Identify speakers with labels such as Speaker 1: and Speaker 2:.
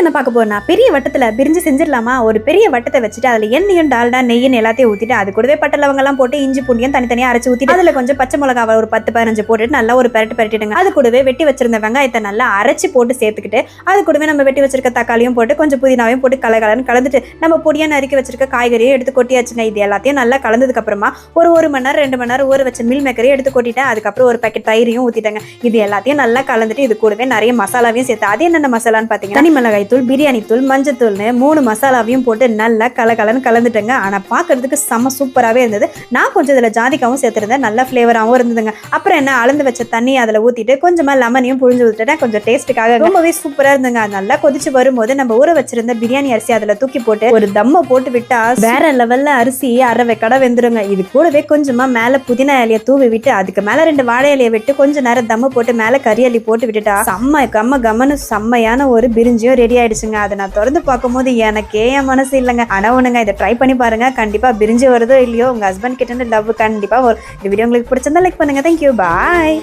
Speaker 1: என்ன பார்க்க போறோம்னா பெரிய வட்டத்தில் பிரிஞ்சு செஞ்சிடலாமா? ஒரு பெரிய வட்டத்தை வச்சுட்டு அதுல எண்ணெயும் டால்டா நெய்யும் எல்லாத்தையும் ஊற்றிட்டு அது கூடவே பட்டை லவங்கெல்லாம் போட்டு இஞ்சி பூண்டியும் தனித்தனியாக அரைச்சி ஊற்றிட்டு அதில் கொஞ்சம் பச்சை மிளகாவை ஒரு பத்து பதினஞ்சு போட்டுட்டு நல்லா ஒரு பெரட்டு பரட்டிடுங்க. அது கூடவே வெட்டி வச்சிருந்த வெங்காயத்தை நல்லா அரைச்சு போட்டு சேர்த்துக்கிட்டு அது கூடவே நம்ம வெட்டி வச்சிருக்க தக்காளியும் போட்டு கொஞ்சம் புதினாவையும் போட்டு கலகலன்னு கலந்துட்டு நம்ம பொடியாக நறுக்கி வச்சிருக்க காய்கறியும் எடுத்து கொட்டியாச்சுங்க. இது எல்லாத்தையும் நல்லா கலந்ததுக்கு அப்புறமா ஒரு ஒரு மணி நேரம் ரெண்டு மணி நேரம் ஊற வச்ச மில் மேக்கரையும் எடுத்து கொட்டிட்டேன். அதுக்கப்புறம் ஒரு பேக்கெட் தயிரையும் ஊற்றிட்டேங்க இது எல்லாத்தையும் நல்லா கலந்துட்டு இது கூடவே நிறைய மசாலாவையும் சேர்த்து அது என்னென்ன மசாலான்னு பார்த்தீங்கன்னா தனி மிளகாய் தூள் பிரியாணி தூள் மஞ்சத்தூள்னு மூணு மசாலாவையும் போட்டு நல்லா கலகலன்னு கலந்துட்டேங்க. ஆனால் பார்க்கறதுக்கு செம்ம சூப்பராகவே இருந்தது. நான் கொஞ்சம் இதில் ஜாதிக்காவும் சேர்த்துருந்தேன். நல்ல ஃப்ளேவராகவும் இருந்ததுங்க. அப்புறம் என்ன அளந்து வச்ச தண்ணி அதில் ஊற்றிட்டு கொஞ்சமாக லெமனையும் புழிஞ்சு விட்டுட்டேன் கொஞ்சம் டேஸ்ட்டுக்காக ரொம்பவே சூப்பராக இருந்துங்க அது நல்லா கொதிச்சு வரும்போது நம்ம ஊற வச்சிருந்த பிரியாணி அரிசி அதில் தூக்கி போட்டு ஒரு தம்மை போட்டு விட்டா வேற லெவலில் அரிசி அரை கடை வெந்துருங்க. இது கூடவே கொஞ்சமாக மேலே புதினா இலையை தூவி விட்டு அதுக்கு மேலே ரெண்டு வாழை இலையை விட்டு கொஞ்ச நேரம் தம்மை போட்டு மேலே கறி அள்ளி போட்டு விட்டுட்டா செம்ம கம்ம கம்மனு செம்மையான ஒரு பிரிஞ்சியும் ரெடி ஆயிடுச்சுங்க. அதை நான் திறந்து பார்க்கும்போது எனக்கே என் மனசு இல்லைங்க. ஆனால் ஒன்றுங்க இதை ட்ரை பண்ணி பாருங்க. கண்டிப்பாக பிரிஞ்சு வருதோ இல்லையோ உங்கள் ஹஸ்பண்ட் கிட்ட லவ் கண்டிப்பாக வரும். இந்த வீடியோ உங்களுக்கு பிடிச்சிருந்தா லைக் பண்ணுங்க. Thank you bye